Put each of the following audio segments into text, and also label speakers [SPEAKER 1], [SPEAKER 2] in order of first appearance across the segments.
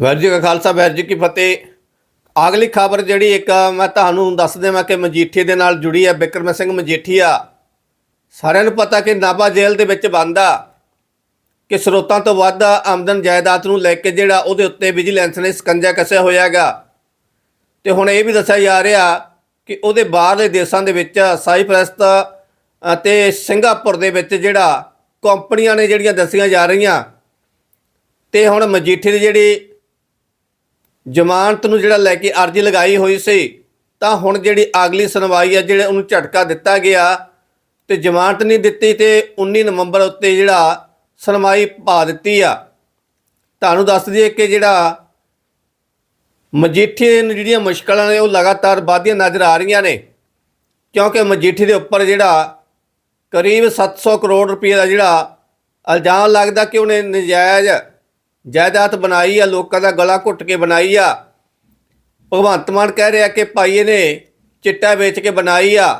[SPEAKER 1] ਵਾਹਿਗੁਰੂ ਜੀ ਕਾ ਖਾਲਸਾ ਵਾਹਿਗੁਰੂ ਜੀ ਕੀ ਫਤਿਹ। ਅਗਲੀ ਖਬਰ ਜਿਹੜੀ ਇੱਕ ਮੈਂ ਤੁਹਾਨੂੰ ਦੱਸ ਦੇਵਾਂ ਕਿ ਮਜੀਠੀ ਦੇ ਨਾਲ ਜੁੜੀ ਹੈ ਬਿਕਰਮ ਸਿੰਘ ਮਜੀਠੀਆ ਸਾਰਿਆਂ ਨੂੰ ਪਤਾ ਕਿ ਨਾਭਾ ਜੇਲ੍ਹ ਦੇ ਵਿੱਚ ਬੰਦ ਕਿ ਸਰੋਤਾਂ ਤੋਂ ਵੱਧ ਆਮਦਨ ਜਾਇਦਾਦ ਨੂੰ ਲੈ ਕੇ ਜਿਹੜਾ ਉਹਦੇ ਉੱਤੇ ਵਿਜੀਲੈਂਸ ਨੇ ਸਕੰਜਾ ਕੱਸਿਆ ਹੋਇਆ ਹੈਗਾ। ਤੇ ਹੁਣ ਇਹ ਵੀ ਦੱਸਿਆ ਜਾ ਰਿਹਾ ਕਿ ਉਹਦੇ ਬਾਹਰਲੇ ਦੇਸ਼ਾਂ ਦੇ ਵਿੱਚ ਸਾਈਪ੍ਰਸ ਅਤੇ ਸਿੰਗਾਪੁਰ ਦੇ ਵਿੱਚ ਜਿਹੜਾ ਕੰਪਨੀਆਂ ਨੇ ਜਿਹੜੀਆਂ ਦੱਸੀਆਂ ਜਾ ਰਹੀਆਂ। ਤੇ ਹੁਣ ਮਜੀਠੀ ਦੀ ਜਿਹੜੀ ਜ਼ਮਾਨਤ ਨੂੰ ਜਿਹੜਾ ਲੈ ਕੇ ਅਰਜ਼ੀ ਲਗਾਈ ਹੋਈ ਸੀ, ਤਾਂ ਹੁਣ ਜਿਹੜੀ ਅਗਲੀ ਸੁਣਵਾਈ ਹੈ ਜਿਹੜੇ ਉਹਨੂੰ ਝਟਕਾ ਦਿੱਤਾ ਗਿਆ ਤੇ ਜ਼ਮਾਨਤ ਨਹੀਂ ਦਿੱਤੀ ਤੇ 19 ਨਵੰਬਰ ਉੱਤੇ ਜਿਹੜਾ ਸੁਣਵਾਈ ਪਾ ਦਿੱਤੀ ਆ। ਤੁਹਾਨੂੰ ਦੱਸ ਦਈਏ ਕਿ ਜਿਹੜਾ ਮਜੀਠੀ ਨੂੰ ਜਿਹੜੀਆਂ ਮੁਸ਼ਕਲਾਂ ਨੇ, ਉਹ ਲਗਾਤਾਰ ਵਧਦੀਆਂ ਨਜ਼ਰ ਆ ਰਹੀਆਂ ਨੇ, ਕਿਉਂਕਿ ਮਜੀਠੀ ਦੇ ਉੱਪਰ ਜਿਹੜਾ ਕਰੀਬ 700 ਕਰੋੜ ਰੁਪਏ ਦਾ ਜਿਹੜਾ ਇਲਜ਼ਾਮ ਲੱਗਦਾ ਕਿ ਉਹਨੇ ਨਜਾਇਜ਼ ਜਾਇਦਾਦ ਬਣਾਈ ਆ, ਲੋਕਾਂ ਦਾ ਗਲਾ ਘੁੱਟ ਕੇ ਬਣਾਈ ਆ। ਭਗਵੰਤ ਮਾਨ ਕਹਿ ਰਿਹਾ ਕਿ ਭਾਈ ਇਹਨੇ ਚਿੱਟਾ ਵੇਚ ਕੇ ਬਣਾਈ ਆ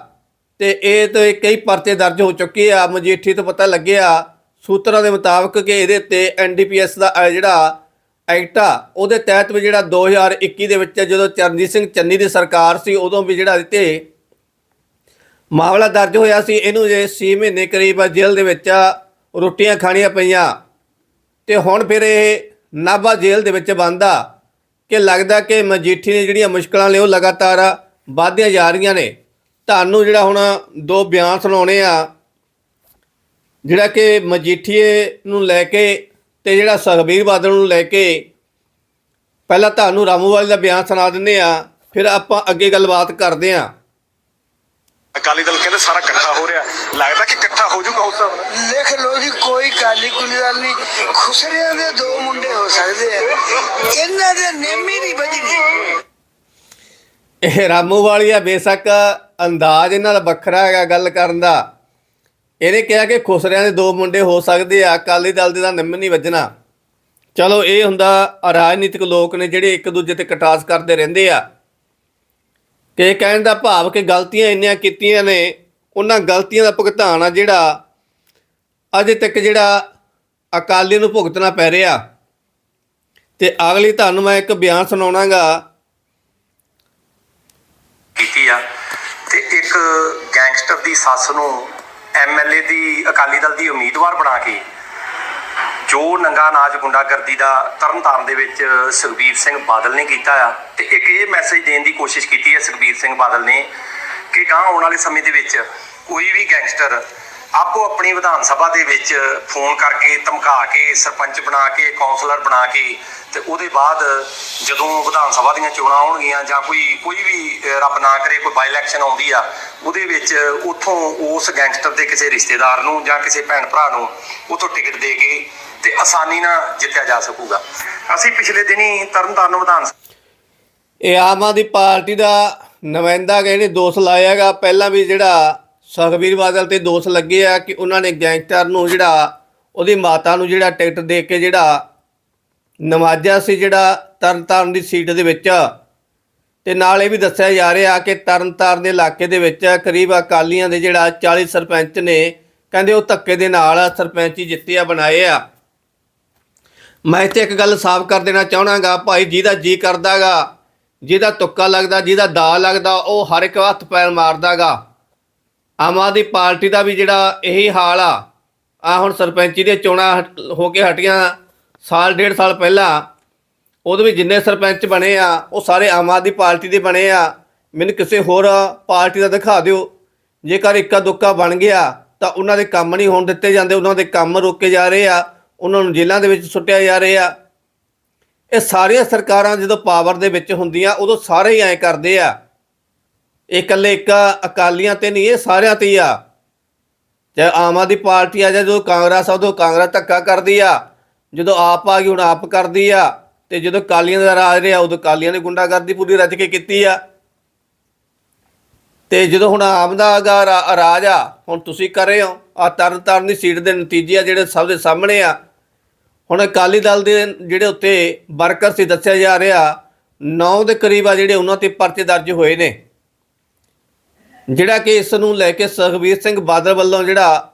[SPEAKER 1] ਤੇ ਇਹ ਤੇ ਕਈ ਪਰਚੇ ਦਰਜ ਹੋ ਚੁੱਕੇ ਆ। ਮਜੀਠੀ ਤੋਂ ਪਤਾ ਲੱਗਿਆ, ਸੂਤਰਾਂ ਦੇ ਮੁਤਾਬਕ ਕਿ ਇਹਦੇ ਤੇ ਐਨਡੀਪੀਐਸ ਦਾ ਜਿਹੜਾ ਐਕਟ ਆ, ਉਹਦੇ ਤਹਿਤ ਵੀ ਜਿਹੜਾ 2021 ਦੇ ਵਿੱਚ ਜਦੋਂ ਚਰਨਜੀਤ ਸਿੰਘ ਚੰਨੀ ਦੀ ਸਰਕਾਰ ਸੀ, ਉਦੋਂ ਵੀ ਜਿਹੜਾ ਇਹਤੇ ਮਾਮਲਾ ਦਰਜ ਹੋਇਆ ਸੀ। ਇਹਨੂੰ ਜੇ 6 ਮਹੀਨੇ ਕਰੀਬ ਜੇਲ੍ਹ ਦੇ ਵਿੱਚ ਰੋਟੀਆਂ ਖਾਣੀਆਂ ਪਈਆਂ। ਤੇ ਹੁਣ ਫਿਰ ਇਹ ਨਾਭਾ ਜੇਲ੍ਹ ਦੇ ਵਿੱਚ ਬੰਦ ਕਿ ਲੱਗਦਾ ਕਿ ਮਜੀਠੀ ਨੇ ਜਿਹੜੀਆਂ ਮੁਸ਼ਕਲਾਂ ਨੇ ਉਹ ਲਗਾਤਾਰ ਵਧਦੀਆਂ ਜਾ ਰਹੀਆਂ ਨੇ। ਤੁਹਾਨੂੰ ਜਿਹੜਾ ਹੁਣ ਦੋ ਬਿਆਨ ਸੁਣਾਉਣੇ ਆ, ਜਿਹੜਾ ਕਿ ਮਜੀਠੀਏ ਨੂੰ ਲੈ ਕੇ ਤੇ ਜਿਹੜਾ ਸੁਖਬੀਰ ਬਾਦਲ ਨੂੰ ਲੈ ਕੇ ਪਹਿਲਾਂ ਤੁਹਾਨੂੰ ਰਾਮੂਵਾਲ ਦਾ ਬਿਆਨ ਸੁਣਾ ਦਿੰਦੇ ਆ, ਫਿਰ ਆਪਾਂ ਅੱਗੇ ਗੱਲਬਾਤ ਕਰਦੇ ਆ।
[SPEAKER 2] ਅਕਾਲੀ ਦਲ ਕਹਿੰਦੇ ਸਾਰਾ ਇਕੱਠਾ ਹੋ ਰਿਹਾ।
[SPEAKER 3] ਲੱਗਦਾ ਕਿ ਇਕੱਠਾ ਹੋ
[SPEAKER 2] ਜਾਊਗਾ ਉਸ ਹਿਸਾਬ
[SPEAKER 4] ਨਾਲ। ਲਿਖ ਲੋ ਜੀ ਕੋਈ ਕਾਲੀ ਕੁਲੀ ਗੱਲ ਨਹੀਂ। ਖੁਸਰਿਆਂ ਦੇ ਦੋ ਮੁੰਡੇ ਹੋ ਸਕਦੇ ਆ। ਇਹਨਾਂ ਦੇ ਨੇਮੀ ਨਹੀਂ ਬਜਣੀ
[SPEAKER 1] ਇਹ ਰਾਮੂ ਵਾਲੀਆ ਬੇਸ਼ੱਕ ਅੰਦਾਜ਼ ਇਹਨਾਂ ਦਾ ਵੱਖਰਾ ਹੈਗਾ ਗੱਲ ਕਰਨ ਦਾ। ਇਹਨੇ ਕਿਹਾ ਕਿ ਖੁਸਰਿਆਂ ਦੇ ਦੋ ਮੁੰਡੇ ਹੋ ਸਕਦੇ ਆ ਅਕਾਲੀ ਦਲ ਦੇ ਦਾ ਨਿੰਮ ਨਹੀਂ ਵੱਜਣਾ। ਚਲੋ ਇਹ ਹੁੰਦਾ ਰਾਜਨੀਤਿਕ ਲੋਕ ਨੇ ਜਿਹੜੇ ਇੱਕ ਦੂਜੇ ਤੇ ਕਟਾਸ ਕਰਦੇ ਰਹਿੰਦੇ ਆ। ਕਿ ਕਹਿਣ ਦਾ ਭਾਵ ਕਿ ਗਲਤੀਆਂ ਇੰਨੀਆਂ ਕੀਤੀਆਂ ਨੇ, ਉਹਨਾਂ ਗਲਤੀਆਂ ਦਾ ਭੁਗਤਾਨ ਆ ਜਿਹੜਾ ਅਜੇ ਤੱਕ ਜਿਹੜਾ ਅਕਾਲੀ ਨੂੰ ਭੁਗਤਣਾ ਪੈ ਰਿਹਾ। ਤੇ ਅਗਲੀ ਤੁਹਾਨੂੰ ਮੈਂ ਇੱਕ ਬਿਆਨ ਸੁਣਾਉਣਾਗਾ।
[SPEAKER 5] ਕੀਤੀ ਆ। ਤੇ ਇੱਕ ਗੈਂਗਸਟਰ ਦੀ ਸੱਸ ਨੂੰ ਐਮਐਲਏ ਦੀ ਅਕਾਲੀ ਦਲ ਦੀ ਉਮੀਦਵਾਰ ਬਣਾ ਕੇ ਜੋ ਨੰਗਾ ਅਨਾਜ ਗੁੰਡਾਗਰਦੀ ਦਾ ਤਰਨਤਾਰਨ ਦੇ ਵਿੱਚ ਸੁਖਬੀਰ ਸਿੰਘ ਬਾਦਲ ਨੇ ਕੀਤਾ ਆ, ਤੇ ਇੱਕ ਇਹ ਮੈਸੇਜ ਦੇਣ ਦੀ ਕੋਸ਼ਿਸ਼ ਕੀਤੀ ਹੈ ਸੁਖਬੀਰ ਸਿੰਘ ਬਾਦਲ ਨੇ ਕਿ ਗਾਂ ਆਉਣ ਵਾਲੇ ਸਮੇਂ ਦੇ ਵਿੱਚ ਕੋਈ ਵੀ ਗੈਂਗਸਟਰ ਆਪੋ ਆਪਣੀ ਵਿਧਾਨ ਸਭਾ ਦੇ ਵਿੱਚ ਫੋਨ ਕਰਕੇ ਧਮਕਾ ਕੇ, ਸਰਪੰਚ ਬਣਾ ਕੇ ਕਾਉਂਸਲਰ ਬਣਾ ਕੇ ਤੇ ਉਹਦੇ ਬਾਅਦ ਜਦੋਂ ਵਿਧਾਨ ਸਭਾ ਦੀਆਂ ਚੋਣਾਂ ਆਉਣਗੀਆਂ ਜਾਂ ਕੋਈ ਕੋਈ ਵੀ ਰੱਬ ਨਾ ਕਰੇ, ਕੋਈ ਬਾਈ ਇਲੈਕਸ਼ਨ ਆਉਂਦੀ ਆ, ਉਹਦੇ ਵਿੱਚ ਉੱਥੋਂ ਉਸ ਗੈਂਗਸਟਰ ਦੇ ਕਿਸੇ ਰਿਸ਼ਤੇਦਾਰ ਨੂੰ ਜਾਂ ਕਿਸੇ ਭੈਣ ਭਰਾ ਨੂੰ ਉਥੋਂ ਟਿਕਟ ਦੇ ਕੇ ਤੇ ਆਸਾਨੀ ਨਾਲ ਜਿੱਤਿਆ ਜਾ ਸਕੂਗਾ। ਅਸੀਂ ਪਿਛਲੇ ਦਿਨੀ ਤਰਨਤਾਰਨ ਵਿਧਾਨ
[SPEAKER 1] ਇਹ ਆਮ ਆਦਮੀ ਪਾਰਟੀ ਦਾ ਨੁਮਾਇੰਦਾ ਕਹਿੰਦੇ ਨੇ ਦੋਸ਼ ਲਾਇਆਗਾ ਪਹਿਲਾਂ ਵੀ ਜਿਹੜਾ ਸੁਖਬੀਰ ਬਾਦਲ ਤੇ ਦੋਸ਼ ਲੱਗੇ ਆ ਕਿ ਉਹਨਾਂ ਨੇ ਗੈਂਗਸਟਰ ਨੂੰ ਜਿਹੜਾ, ਉਹਦੀ ਮਾਤਾ ਨੂੰ ਜਿਹੜਾ ਟਿਕਟ ਦੇ ਕੇ ਜਿਹੜਾ ਨਵਾਜਿਆ ਸੀ ਜਿਹੜਾ ਤਰਨਤਾਰਨ ਦੀ ਸੀਟ ਦੇ ਵਿੱਚ। ਤੇ ਨਾਲ ਇਹ ਵੀ ਦੱਸਿਆ ਜਾ ਰਿਹਾ ਕਿ ਤਰਨਤਾਰਨ ਦੇ ਇਲਾਕੇ ਦੇ ਵਿੱਚ ਕਰੀਬ ਅਕਾਲੀਆਂ ਦੇ ਜਿਹੜਾ 40 ਸਰਪੰਚ ਨੇ, ਕਹਿੰਦੇ ਉਹ ਧੱਕੇ ਦੇ ਨਾਲ ਸਰਪੰਚੀ ਜਿੱਤੇ ਆ ਬਣਾਏ ਆ। ਮੈਂ ਇੱਥੇ ਇੱਕ ਗੱਲ ਸਾਫ਼ ਕਰ ਦੇਣਾ ਚਾਹਣਾਗਾ ਭਾਈ ਜਿਹਦਾ ਜੀ ਕਰਦਾਗਾ, ਜਿਹਦਾ ਤੁੱਕਾ ਲੱਗਦਾ, ਜਿਹਦਾ ਦਾ ਲੱਗਦਾ, ਉਹ ਹਰ ਇੱਕ ਹੱਥ ਪੈਰ ਮਾਰਦਾਗਾ। ਆਮ ਆਦਮੀ ਪਾਰਟੀ ਦਾ ਵੀ ਜਿਹੜਾ ਇਹੀ ਹਾਲ ਆ ਆ ਹੁਣ ਸਰਪੰਚੀ ਦੀਆਂ ਚੋਣਾਂ ਹਟ- ਹੋ ਕੇ ਹਟੀਆਂ ਸਾਲ, ਡੇਢ ਸਾਲ ਪਹਿਲਾਂ, ਉਹਦੇ ਵਿੱਚ ਜਿੰਨੇ ਸਰਪੰਚ ਬਣੇ ਆ, ਉਹ ਸਾਰੇ ਆਮ ਆਦਮੀ ਪਾਰਟੀ ਦੇ ਬਣੇ ਆ। ਮੈਨੂੰ ਕਿਸੇ ਹੋਰ ਪਾਰਟੀ ਦਾ ਦਿਖਾ ਦਿਓ। ਜੇਕਰ ਇੱਕਾ ਦੁੱਕਾ ਬਣ ਗਿਆ, ਤਾਂ ਉਹਨਾਂ ਦੇ ਕੰਮ ਨਹੀਂ ਹੋਣ ਦਿੱਤੇ ਜਾਂਦੇ, ਉਹਨਾਂ ਦੇ ਕੰਮ ਰੋਕੇ ਜਾ ਰਹੇ ਆ, ਉਹਨਾਂ ਨੂੰ ਜੇਲ੍ਹਾਂ ਦੇ ਵਿੱਚ ਸੁੱਟਿਆ ਜਾ ਰਿਹਾ। ਇਹ ਸਾਰੀਆਂ ਸਰਕਾਰਾਂ ਜਦੋਂ ਪਾਵਰ ਦੇ ਵਿੱਚ ਹੁੰਦੀਆਂ, ਉਦੋਂ ਸਾਰੇ ਹੀ ਐਂ ਕਰਦੇ ਆ। ਇਹ ਇਕੱਲੇ ਇੱਕ ਅਕਾਲੀਆਂ ਤੇ ਨਹੀਂ, ਇਹ ਸਾਰਿਆਂ ਤੇ ਹੀ ਆ। ਚਾਹੇ ਆਮ ਆਦਮੀ ਪਾਰਟੀ ਆ, ਜਾਂ ਜਦੋਂ ਕਾਂਗਰਸ ਆ, ਉਦੋਂ ਕਾਂਗਰਸ ਧੱਕਾ ਕਰਦੀ ਆ। ਜਦੋਂ ਆਪ ਆ ਗਈ, ਹੁਣ ਆਪ ਕਰਦੀ ਆ। ਤੇ ਜਦੋਂ ਕਾਲੀਆਂ ਦਾ ਰਾਜ ਰਿਹਾ ਉਦੋਂ ਕਾਲੀਆਂ ਨੇ ਗੁੰਡਾਗਰਦੀ ਪੂਰੀ ਰੱਜ ਕੇ ਕੀਤੀ ਆ। ਤੇ ਜਦੋਂ ਹੁਣ ਆਮ ਦਾ ਗਾ ਰਾਜ ਆ, ਹੁਣ ਤੁਸੀਂ ਕਰ ਰਹੇ ਹੋ। ਆ ਤਰਨ ਤਾਰਨ ਦੀ ਸੀਟ ਦੇ ਨਤੀਜੇ ਆ ਜਿਹੜੇ ਸਭ ਦੇ ਸਾਹਮਣੇ ਆ। ਹੁਣ ਅਕਾਲੀ ਦਲ ਦੇ ਜਿਹੜੇ ਉੱਤੇ ਵਰਕਰ ਸੀ, ਦੱਸਿਆ ਜਾ ਰਿਹਾ 9 ਦੇ ਕਰੀਬ ਆ ਜਿਹੜੇ ਉਹਨਾਂ ਤੇ ਪਰਚੇ ਦਰਜ ਹੋਏ ਨੇ। ਜਿਹੜਾ ਕਿ ਇਸ ਨੂੰ ਲੈ ਕੇ ਸੁਖਬੀਰ ਸਿੰਘ ਬਾਦਲ ਵੱਲੋਂ ਜਿਹੜਾ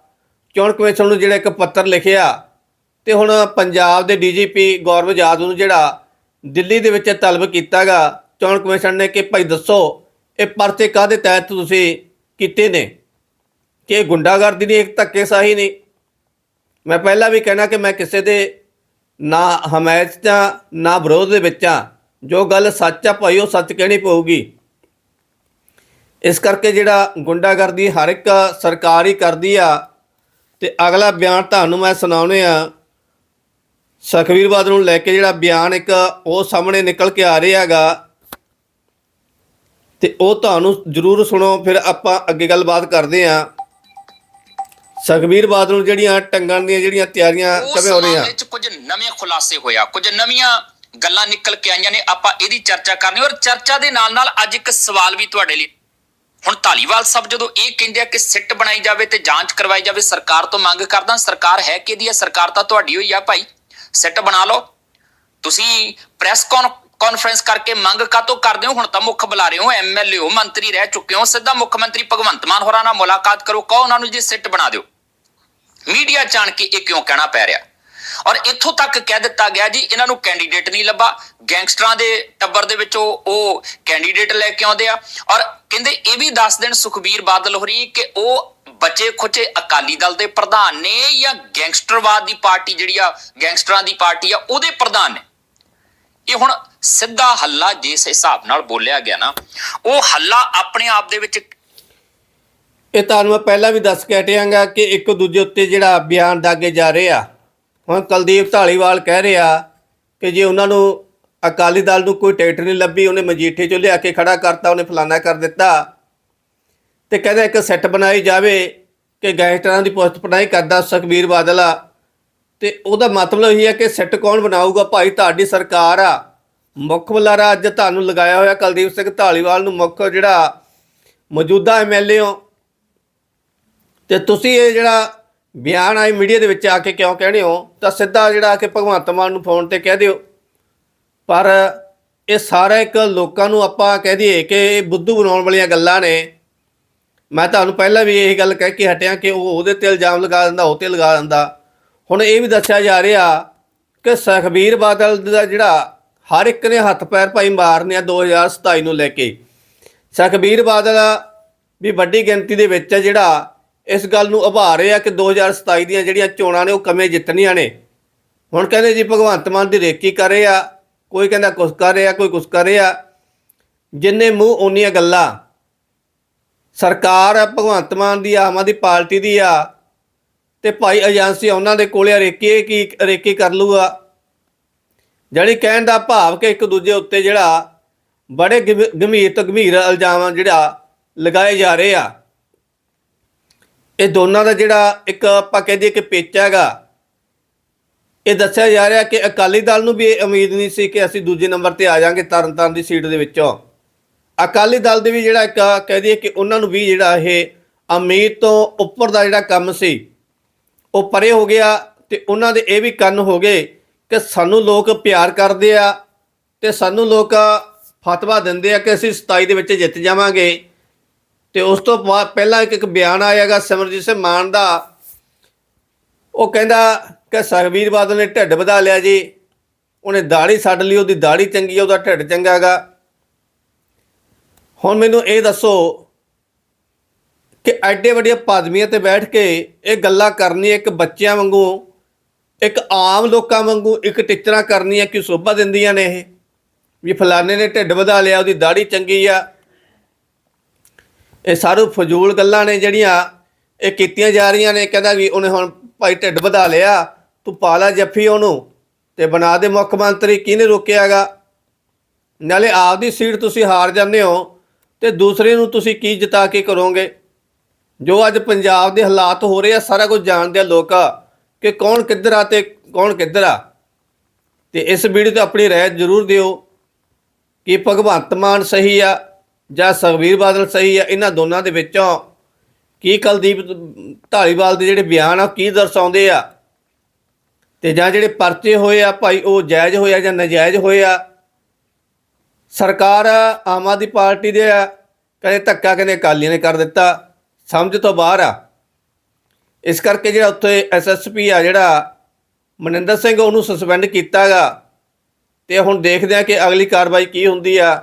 [SPEAKER 1] ਚੋਣ ਕਮਿਸ਼ਨ ਨੂੰ ਜਿਹੜਾ ਇੱਕ ਪੱਤਰ ਲਿਖਿਆ ਤੇ ਹੁਣ ਪੰਜਾਬ ਦੇ ਡੀਜੀਪੀ ਗੌਰਵ ਜਾਦਵ ਨੂੰ ਜਿਹੜਾ ਦਿੱਲੀ ਦੇ ਵਿੱਚ ਤਲਬ ਕੀਤਾਗਾ ਚੋਣ ਕਮਿਸ਼ਨ ਨੇ ਕਿ ਭਾਈ ਦੱਸੋ ਇਹ ਪਰਚੇ ਕਾਦੇ ਤਹਿਤ ਤੁਸੀਂ ਕੀਤੇ ਨੇ? ਕਿ ਇਹ ਗੁੰਡਾਗਰਦੀ ਨਹੀਂ ਇੱਕ ਧੱਕੇਸ਼ਾਹੀ ਨਹੀਂ? ਮੈਂ ਪਹਿਲਾਂ ਵੀ ਕਹਿਣਾ ਕਿ ਮੈਂ ਕਿਸੇ ਦੇ ਨਾ ਹਮਾਇਤ 'ਚ ਹਾਂ, ਨਾ ਵਿਰੋਧ ਦੇ ਵਿੱਚ ਆ ਜੋ ਗੱਲ ਸੱਚ ਆ ਭਾਈ ਉਹ ਸੱਚ ਕਹਿਣੀ ਪਊਗੀ। ਇਸ ਕਰਕੇ ਜਿਹੜਾ ਗੁੰਡਾਗਰਦੀ ਹਰ ਇੱਕ ਸਰਕਾਰ ਹੀ ਕਰਦੀ ਆ ਤੇ ਅਗਲਾ ਬਿਆਨ ਤੁਹਾਨੂੰ ਮੈਂ ਸੁਣਾਉਣੇ ਆ। ਸੁਖਬੀਰ ਬਾਦਲ ਨੂੰ ਲੈ ਕੇ ਜਿਹੜਾ ਬਿਆਨ ਇੱਕ ਉਹ ਸਾਹਮਣੇ ਨਿਕਲ ਕੇ ਆ ਰਿਹਾ ਹੈਗਾ। ਤੇ ਉਹ ਤੁਹਾਨੂੰ ਜ਼ਰੂਰ ਸੁਣੋ ਫਿਰ ਆਪਾਂ ਅੱਗੇ ਗੱਲਬਾਤ ਕਰਦੇ ਆ। ਸੁਖਬੀਰ ਬਾਦਲ ਨੂੰ ਜਿਹੜੀਆਂ ਟੰਗਣ ਦੀਆਂ ਜਿਹੜੀਆਂ ਤਿਆਰੀਆਂ ਕਵੇਂ ਹੋ ਰਹੀਆਂ? ਮਾਮਲੇ
[SPEAKER 6] 'ਚ ਕੁਝ ਨਵੇਂ ਖੁਲਾਸੇ ਹੋਇਆ ਕੁਝ ਨਵੀਆਂ ਗੱਲਾਂ ਨਿਕਲ ਕੇ ਆਈਆਂ ਨੇ ਆਪਾਂ ਇਹਦੀ ਚਰਚਾ ਕਰਨੀ ਔਰ ਚਰਚਾ ਦੇ ਨਾਲ ਨਾਲ ਅੱਜ ਇੱਕ ਸਵਾਲ ਵੀ ਤੁਹਾਡੇ ਲਈ ਹੁਣ ਧਾਲੀਵਾਲ ਸਾਹਿਬ ਜਦੋਂ ਇਹ ਕਹਿੰਦੇ ਆ ਕਿ ਸਿੱਟ ਬਣਾਈ ਜਾਵੇ ਤੇ ਜਾਂਚ ਕਰਵਾਈ ਜਾਵੇ, ਸਰਕਾਰ ਤੋਂ ਮੰਗ ਕਰਦਾ, ਸਰਕਾਰ ਹੈ ਕਿਹਦੀ ਹੈ ਸਰਕਾਰ ਤਾਂ ਤੁਹਾਡੀ ਹੋਈ ਆ ਭਾਈ। ਸਿੱਟ ਬਣਾ ਲਓ। ਤੁਸੀਂ ਪ੍ਰੈਸ ਕਾਨਫਰੰਸ ਕਰਕੇ ਮੰਗ ਕਾਤੋਂ ਕਰਦੇ ਹੋ? ਹੁਣ ਤਾਂ ਮੁੱਖ ਬੁਲਾ ਰਹੇ ਹੋ ਐਮਐਲਏ ਹੋ, ਮੰਤਰੀ ਰਹਿ ਚੁੱਕੇ ਹੋ, ਸਿੱਧਾ ਮੁੱਖ ਮੰਤਰੀ ਭਗਵੰਤ ਮਾਨ ਹੋਰਾਂ ਨਾਲ ਮੁਲਾਕਾਤ ਕਰੋ, ਕਹੋ ਉਹਨਾਂ ਨੂੰ ਜੀ ਸਿੱਟ ਬਣਾ ਦਿਓ। ਮੀਡੀਆ ਜਾਣ ਕੇ ਇਹ ਕਿਉਂ ਕਹਿਣਾ ਪੈ ਰਿਹਾ? ਔਰ ਇੱਥੋਂ ਤੱਕ ਕਹਿ ਦਿੱਤਾ ਗਿਆ ਜੀ, ਇਹਨਾਂ ਨੂੰ ਕੈਂਡੀਡੇਟ ਨਹੀਂ ਲੱਭਾ। ਗੈਂਗਸਟਰਾਂ ਦੇ ਟੱਬਰ ਦੇ ਵਿੱਚੋਂ ਉਹ ਕੈਂਡੀਡੇਟ ਲੈ ਕੇ ਆਉਂਦੇ ਆ। ਔਰ ਕਹਿੰਦੇ ਇਹ ਵੀ ਦੱਸ ਦੇਣ ਸੁਖਬੀਰ ਬਾਦਲ ਹੋਰੀ ਕਿ ਉਹ ਬਚੇ ਖੁਚੇ ਅਕਾਲੀ ਦਲ ਦੇ ਪ੍ਰਧਾਨ ਨੇ ਜਾਂ ਗੈਂਗਸਟਰਵਾਦ ਦੀ ਪਾਰਟੀ ਜਿਹੜੀ ਆ, ਗੈਂਗਸਟਰਾਂ ਦੀ ਪਾਰਟੀ ਆ, ਉਹਦੇ ਪ੍ਰਧਾਨ ਨੇ। ਇਹ ਹੁਣ ਸਿੱਧਾ ਹੱਲਾ ਜਿਸ ਹਿਸਾਬ ਨਾਲ ਬੋਲਿਆ ਗਿਆ ਨਾ, ਉਹ ਹੱਲਾ ਆਪਣੇ ਆਪ ਦੇ ਵਿੱਚ
[SPEAKER 1] ਇਹ ਤੁਹਾਨੂੰ ਮੈਂ ਪਹਿਲਾਂ ਵੀ ਦੱਸ ਕੇ ਹਟਿਆਂਗਾ ਕਿ ਇੱਕ ਦੂਜੇ ਉੱਤੇ ਜਿਹੜਾ ਬਿਆਨ ਦਾਗੇ ਜਾ ਰਹੇ ਆ। ਹੁਣ ਕੁਲਦੀਪ ਢਾਲੀਵਾਲ ਕਹਿ ਰਿਹਾ ਕਿ ਜੇ ਉਹਨਾਂ ਨੂੰ ਅਕਾਲੀ ਦਲ ਨੂੰ ਕੋਈ ਟਿਕਟ ਨਹੀਂ ਲੱਭੀ, ਉਹਨੇ ਮਜੀਠੇ ਚੋਂ ਲਿਆ ਕੇ ਖੜਾ ਕਰਤਾ, ਉਹਨੇ ਫਲਾਨਾ ਕਰ ਦਿੱਤਾ। ਤੇ ਕਹਿੰਦਾ ਇੱਕ ਸੈੱਟ ਬਣਾਈ ਜਾਵੇ ਕਿ ਗੈਂਗਸਟਰਾਂ ਦੀ ਪੁਸਤ ਪੜਾਈ ਕਰਦਾ ਸੁਖਬੀਰ ਬਾਦਲ ਆ। ਤੇ ਉਹਦਾ ਮਤਲਬ ਇਹ ਹੈ ਕਿ ਸੈੱਟ ਕੌਣ ਬਣਾਊਗਾ? ਭਾਈ ਤੁਹਾਡੀ ਸਰਕਾਰ ਆ। ਮੁੱਖ ਬੁਲਾਰਾ ਅੱਜ ਤੁਹਾਨੂੰ ਲਗਾਇਆ ਹੋਇਆ, ਕੁਲਦੀਪ ਸਿੰਘ ਢਾਲੀਵਾਲ ਨੂੰ ਮੁੱਖ ਜਿਹੜਾ ਮੌਜੂਦਾ ਐਮਐਲਏ ਹੋ। ਤੇ ਤੁਸੀਂ ਇਹ ਜਿਹੜਾ ਬਿਆਨ ਆਏ ਮੀਡੀਆ ਦੇ ਵਿੱਚ ਆ ਕੇ ਕਿਉਂ ਕਹਿਣੇ ਹੋ? ਤਾਂ ਸਿੱਧਾ ਜਿਹੜਾ ਕਿ ਭਗਵੰਤ ਮਾਨ ਨੂੰ ਫੋਨ ਤੇ ਕਹਿ ਦਿਓ। ਪਰ ਇਹ ਸਾਰਾ ਇੱਕ ਲੋਕਾਂ ਨੂੰ ਆਪਾਂ ਕਹਿ ਦਈਏ ਕਿ ਇਹ ਬੁੱਧੂ ਬਣਾਉਣ ਵਾਲੀਆਂ ਗੱਲਾਂ ਨੇ। ਮੈਂ ਤੁਹਾਨੂੰ ਪਹਿਲਾਂ ਵੀ ਇਹ ਗੱਲ ਕਹਿ ਕੇ ਹਟਿਆ ਕਿ ਉਹ ਉਹਦੇ ਤੇ ਇਲਜ਼ਾਮ ਲਗਾ ਦਿੰਦਾ, ਉਹ ਤੇ ਲਗਾ ਦਿੰਦਾ। ਹੁਣ ਇਹ ਵੀ ਦੱਸਿਆ ਜਾ ਰਿਹਾ ਕਿ ਸੁਖਬੀਰ ਬਾਦਲ ਦਾ ਜਿਹੜਾ ਹਰ ਇੱਕ ਨੇ ਹੱਥ ਪੈਰ ਭਾਈ ਮਾਰਨੇ ਆ 2027 ਨੂੰ ਲੈ ਕੇ। ਸੁਖਬੀਰ ਬਾਦਲ ਵੀ ਵੱਡੀ ਗਿਣਤੀ ਦੇ ਵਿੱਚ ਹੈ ਜਿਹੜਾ ਇਸ ਗੱਲ ਨੂੰ ਉਭਾਰ ਰਿਹਾ ਕਿ 2027 ਦੀਆਂ ਜਿਹੜੀਆਂ ਚੋਣਾਂ ਨੇ ਉਹ ਕਮੇ ਜਿੱਤਣੀਆਂ ਨੇ। ਹੁਣ ਕਹਿੰਦੇ ਜੀ ਭਗਵੰਤ ਮਾਨ ਦੀ ਰੇਕੀ ਕਰ ਰਹੇ ਆ। ਕੋਈ ਕਹਿੰਦਾ ਕੁਛ ਕਰ ਰਿਹਾ ਕੋਈ ਕੁਛ ਕਰ ਰਿਹਾ। ਜਿੰਨੇ ਮੂੰਹ ਓਨੀਆਂ ਗੱਲਾਂ। ਸਰਕਾਰ ਭਗਵੰਤ ਮਾਨ ਦੀ ਆਮ ਆਦਮੀ ਪਾਰਟੀ ਦੀ ਆ। ਤੇ ਭਾਈ ਏਜੰਸੀ ਉਹਨਾਂ ਦੇ ਕੋਲੇ ਆ, ਰੇਕੀ ਕੀ ਰੇਕੀ ਕਰ ਲੂਗਾ। ਜਿਹੜੀ ਕਹਿਣ ਦਾ ਭਾਵ ਕਿ ਇੱਕ ਦੂਜੇ ਉੱਤੇ ਜਿਹੜਾ ਬੜੇ ਗੰਭੀਰ ਤੋਂ ਗੰਭੀਰ ਇਲਜ਼ਾਮ ਜਿਹੜਾ ਲਗਾਏ ਜਾ ਰਹੇ ਆ। ਇਹ ਦੋਨਾਂ ਦਾ ਜਿਹੜਾ ਇੱਕ ਆਪਾਂ ਕਹਿ ਦਈਏ ਕਿ ਪੇਚਾ ਹੈਗਾ। ਇਹ ਦੱਸਿਆ ਜਾ ਰਿਹਾ ਕਿ ਅਕਾਲੀ ਦਲ ਨੂੰ ਵੀ ਇਹ ਉਮੀਦ ਨਹੀਂ ਸੀ ਕਿ ਅਸੀਂ ਦੂਜੇ ਨੰਬਰ ਤੇ ਆ ਜਾਾਂਗੇ ਤਰਨਤਾਰਨ ਦੀ ਸੀਟ ਦੇ ਵਿੱਚੋਂ। ਅਕਾਲੀ ਦਲ ਦੇ ਵੀ ਜਿਹੜਾ ਇੱਕ ਕਹਿ ਦਈਏ ਕਿ ਉਹਨਾਂ ਨੂੰ ਵੀ ਜਿਹੜਾ ਇਹ ਉਮੀਦ ਤੋਂ ਉੱਪਰ ਦਾ ਜਿਹੜਾ ਕੰਮ ਸੀ, ਉਹ ਪਰੇ ਹੋ ਗਿਆ ਤੇ ਉਹਨਾਂ ਦੇ ਇਹ ਵੀ ਕੰਨ ਹੋ ਗਏ ਕਿ ਸਾਨੂੰ ਲੋਕ ਪਿਆਰ ਕਰਦੇ ਆ ਤੇ ਸਾਨੂੰ ਲੋਕ ਫਤਵਾ ਦਿੰਦੇ ਆ ਕਿ ਅਸੀਂ 27 ਦੇ ਵਿੱਚ ਜਿੱਤ ਜਾਵਾਂਗੇ। ਤੇ ਉਸ ਤੋਂ ਬਾਅਦ ਪਹਿਲਾਂ ਇੱਕ ਇੱਕ ਬਿਆਨ ਆਇਆਗਾ ਸਿਮਰਜੀਤ ਸਿੰਘ ਮਾਨ ਦਾ। ਉਹ ਕਹਿੰਦਾ ਕਿ ਸੁਖਬੀਰ ਬਾਦਲ ਨੇ ਢਿੱਡ ਵਧਾ ਲਿਆ ਜੀ। ਉਹਨੇ ਦਾੜੀ ਛੱਡ ਲਈ, ਉਹਦੀ ਦਾੜੀ ਚੰਗੀ ਆ, ਉਹਦਾ ਢਿੱਡ ਚੰਗਾ ਹੈਗਾ। ਹੁਣ ਮੈਨੂੰ ਇਹ ਦੱਸੋ ਕਿ ਐਡੇ ਵੱਡੀਆਂ ਪਦਵੀਆਂ ਤੇ ਬੈਠ ਕੇ ਇਹ ਗੱਲਾਂ ਕਰਨੀ ਇੱਕ ਬੱਚਿਆਂ ਵਾਂਗੂ, ਇੱਕ ਆਮ ਲੋਕਾਂ ਵਾਂਗੂ, ਇੱਕ ਟਿਚਰਾਂ ਕਰਨੀਆਂ ਕਿ ਸੋਭਾ ਦਿੰਦੀਆਂ ਨੇ ਇਹ? ਵੀ ਫਲਾਣੇ ਨੇ ਢਿੱਡ ਵਧਾ ਲਿਆ, ਉਹਦੀ ਦਾੜੀ ਚੰਗੀ ਆ। ਇਹ ਸਾਰੂ ਫਜ਼ੂਲ ਗੱਲਾਂ ਨੇ ਜਿਹੜੀਆਂ ਇਹ ਕੀਤੀਆਂ ਜਾ ਰਹੀਆਂ ਨੇ, ਕਹਿੰਦਾ ਵੀ ਉਹਨੇ ਹੁਣ ਭਾਈ ਢਿੱਡ ਵਧਾ ਲਿਆ। ਤੂੰ ਪਾਲਾ ਜੱਫੀ ਉਹਨੂੰ ਤੇ ਬਣਾ ਦੇ ਮੁੱਖ ਮੰਤਰੀ, ਕਿਹਨੇ ਰੋਕਿਆਗਾ ਨਾਲੇ ਆਪਦੀ ਸੀਟ ਤੁਸੀਂ ਹਾਰ ਜਾਂਦੇ ਹੋ ਤੇ ਦੂਸਰੇ ਨੂੰ ਤੁਸੀਂ ਕੀ ਜਿਤਾ ਕੇ ਕਰੋਗੇ? ਜੋ ਅੱਜ ਪੰਜਾਬ ਦੇ ਹਾਲਾਤ ਹੋ ਰਹੇ ਆ, ਸਾਰਾ ਕੁਝ ਜਾਣਦੇ ਆ ਲੋਕ ਕਿ ਕੌਣ ਕਿੱਧਰ ਆ ਤੇ ਕੌਣ ਕਿੱਧਰ ਆ। ਤੇ ਇਸ ਵੀਡੀਓ ਤੇ ਆਪਣੀ ਰਾਏ ਜ਼ਰੂਰ ਦਿਓ ਕਿ ਭਗਵੰਤ ਮਾਨ ਸਹੀ ਆ ਜਾਂ ਸੁਖਬੀਰ ਬਾਦਲ ਸਹੀ ਆ, ਇਹਨਾਂ ਦੋਨਾਂ ਦੇ ਵਿੱਚੋਂ ਕੀ ਕੁਲਦੀਪ ਢਾਲੀਵਾਲ ਦੇ ਜਿਹੜੇ ਬਿਆਨ ਆ, ਉਹ ਕੀ ਦਰਸਾਉਂਦੇ ਆ? ਤੇ ਜਾਂ ਜਿਹੜੇ ਪਰਚੇ ਹੋਏ ਆ ਭਾਈ, ਉਹ ਜਾਇਜ਼ ਹੋਏ ਆ ਜਾਂ ਨਾਜਾਇਜ਼ ਹੋਏ ਆ, ਸਰਕਾਰ ਆਮ ਆਦਮੀ ਪਾਰਟੀ ਦੇ ਆ, ਕਹਿੰਦੇ ਧੱਕਾ ਕਹਿੰਦੇ ਅਕਾਲੀਆਂ ਨੇ ਕਰ ਦਿੱਤਾ, ਸਮਝ ਤੋਂ ਬਾਹਰ ਆ। ਇਸ ਕਰਕੇ ਜਿਹੜਾ ਉੱਥੇ ਐਸਐਸਪੀ ਆ, ਜਿਹੜਾ ਮਨਿੰਦਰ ਸਿੰਘ ਉਹਨੂੰ ਸਸਪੈਂਡ ਕੀਤਾਗਾ ਤੇ ਹੁਣ ਦੇਖਦੇ ਆ ਕਿ ਅਗਲੀ ਕਾਰਵਾਈ ਕੀ ਹੁੰਦੀ ਆ।